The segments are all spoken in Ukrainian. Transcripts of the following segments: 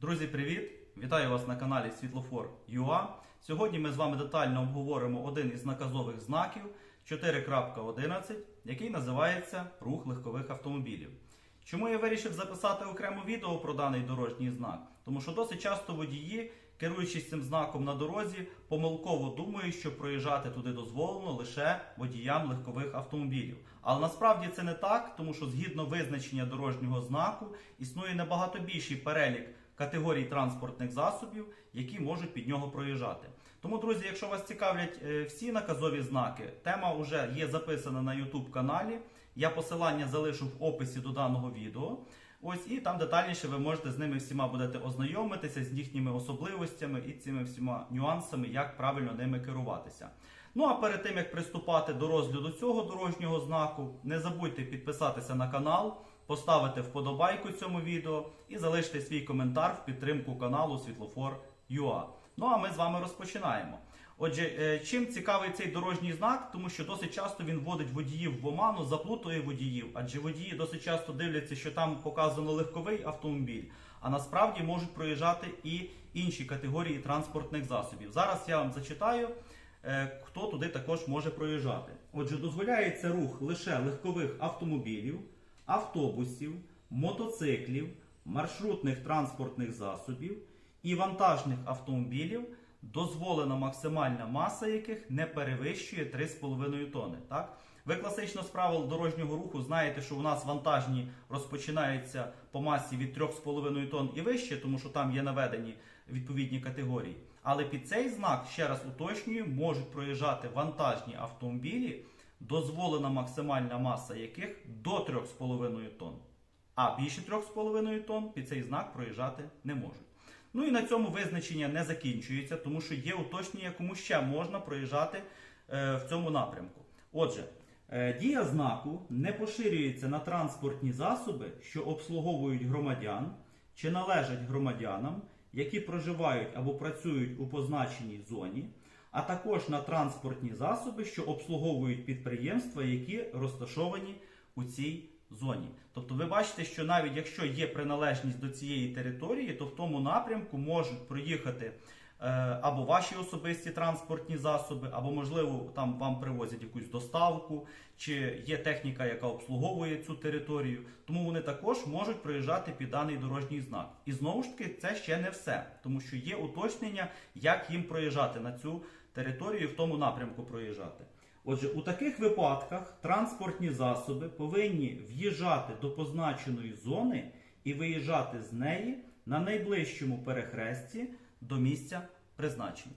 Друзі, привіт! Вітаю вас на каналі Світлофор ЮА. Сьогодні ми з вами детально обговоримо один із наказових знаків 4.11, який називається Рух легкових автомобілів. Чому я вирішив записати окремо відео про даний дорожній знак? Тому що досить часто водії, керуючись цим знаком на дорозі, помилково думають, що проїжджати туди дозволено лише водіям легкових автомобілів. Але насправді це не так, тому що згідно визначення дорожнього знаку існує набагато більший перелік категорій транспортних засобів, які можуть під нього проїжджати. Тому, друзі, якщо вас цікавлять е, всі наказові знаки, тема вже є записана на YouTube каналі. Я посилання залишу в описі до даного відео. Ось і там детальніше ви можете з ними всіма будете ознайомитися з їхніми особливостями і цими всіма нюансами, як правильно ними керуватися. Ну а перед тим як приступати до розгляду цього дорожнього знаку, не забудьте підписатися на канал, поставити вподобайку цьому відео і залишити свій коментар в підтримку каналу Світлофор UA. Ну а ми з вами розпочинаємо. Отже, е, чим цікавий цей дорожній знак, тому що досить часто він вводить водіїв в оману, заплутує водіїв, адже водії досить часто дивляться, що там показано легковий автомобіль, а насправді можуть проїжджати і інші категорії транспортних засобів. Зараз я вам зачитаю, е, хто туди також може проїжджати. Отже, дозволяється рух лише легкових автомобілів, автобусів, мотоциклів, маршрутних транспортних засобів і вантажних автомобілів, дозволена максимальна маса яких не перевищує 3,5 тонни. Так? Ви класично з правил дорожнього руху знаєте, що у нас вантажні розпочинаються по масі від 3,5 тонн і вище, тому що там є наведені відповідні категорії. Але під цей знак, ще раз уточнюю, можуть проїжджати вантажні автомобілі, дозволена максимальна маса яких до 3,5 тонн. А більше 3,5 тонн під цей знак проїжджати не можуть. Ну і на цьому визначення не закінчується, тому що є уточнення, кому ще можна проїжджати е, в цьому напрямку. Отже, е, дія знаку не поширюється на транспортні засоби, що обслуговують громадян чи належать громадянам, які проживають або працюють у позначеній зоні, а також на транспортні засоби, що обслуговують підприємства, які розташовані у цій зоні. Тобто ви бачите, що навіть якщо є приналежність до цієї території, то в тому напрямку можуть проїхати е, або ваші особисті транспортні засоби, або, можливо, там вам привозять якусь доставку, чи є техніка, яка обслуговує цю територію. Тому вони також можуть проїжджати під даний дорожній знак. І знову ж таки, це ще не все, тому що є уточнення, як їм проїжджати на цю територію в тому напрямку проїжджати. Отже, у таких випадках транспортні засоби повинні в'їжджати до позначеної зони і виїжджати з неї на найближчому перехресті до місця призначення.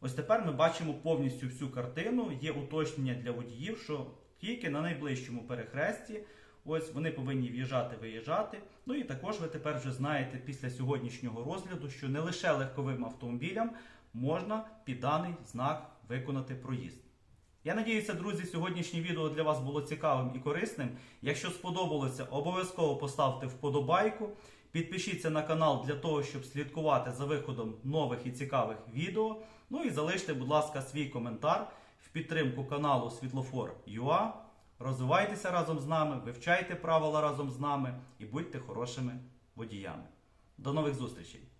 Ось тепер ми бачимо повністю всю картину. Є уточнення для водіїв, що тільки на найближчому перехресті ось вони повинні в'їжджати, виїжджати. Ну і також ви тепер вже знаєте після сьогоднішнього розгляду, що не лише легковим автомобілям можна під даний знак виконати проїзд. Я надіюся, друзі, сьогоднішнє відео для вас було цікавим і корисним. Якщо сподобалося, обов'язково поставте вподобайку. Підпишіться на канал для того, щоб слідкувати за виходом нових і цікавих відео. Ну і залиште, будь ласка, свій коментар в підтримку каналу Світлофор UA. Розвивайтеся разом з нами, вивчайте правила разом з нами і будьте хорошими водіями. До нових зустрічей!